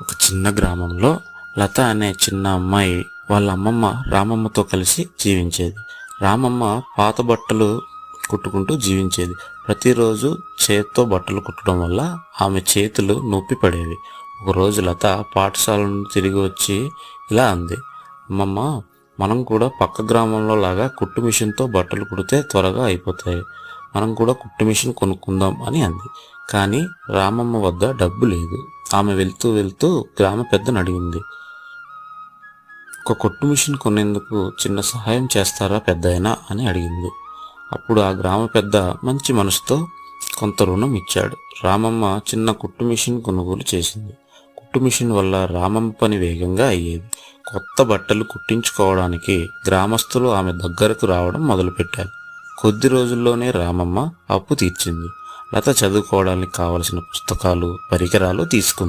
ఒక చిన్న గ్రామంలో లత అనే చిన్న అమ్మాయి వాళ్ళ అమ్మమ్మ రామమ్మతో కలిసి జీవించేది. రామమ్మ పాత బట్టలు కుట్టుకుంటూ జీవించేది. ప్రతిరోజు చేత్తో బట్టలు కుట్టడం వల్ల ఆమె చేతులు నొప్పి పడేవి. ఒకరోజు లత పాఠశాల నుండి తిరిగి వచ్చి ఇలా అంది. అమ్మమ్మ మనం కూడా పక్క గ్రామంలో లాగా కుట్టు మిషన్తో బట్టలు కుడితే త్వరగా అయిపోతాయి. మనం కూడా కుట్టు మిషన్ కొనుక్కుందాం అని అంది. కానీ రామమ్మ వద్ద డబ్బు లేదు. ఆమె వెళ్తూ వెళ్తూ గ్రామ పెద్దను అడిగింది. ఒక కొట్టు మిషన్ కొనేందుకు చిన్న సహాయం చేస్తారా పెద్దయినా? అని అడిగింది. అప్పుడు ఆ గ్రామ పెద్ద మంచి మనసుతో కొంత రుణం ఇచ్చాడు. రామమ్మ చిన్న కుట్టు మిషన్ కొనుగోలు చేసింది. కుట్టు మిషన్ వల్ల రామమ్మ పని వేగంగా అయ్యేది. కొత్త బట్టలు కుట్టించుకోవడానికి గ్రామస్తులు ఆమె దగ్గరకు రావడం మొదలుపెట్టారు. కొద్ది రోజుల్లోనే రామమ్మ అప్పు తీర్చింది. లత చదువుకోవడానికి కావలసిన పుస్తకాలు పరికరాలు తీసుకుంది.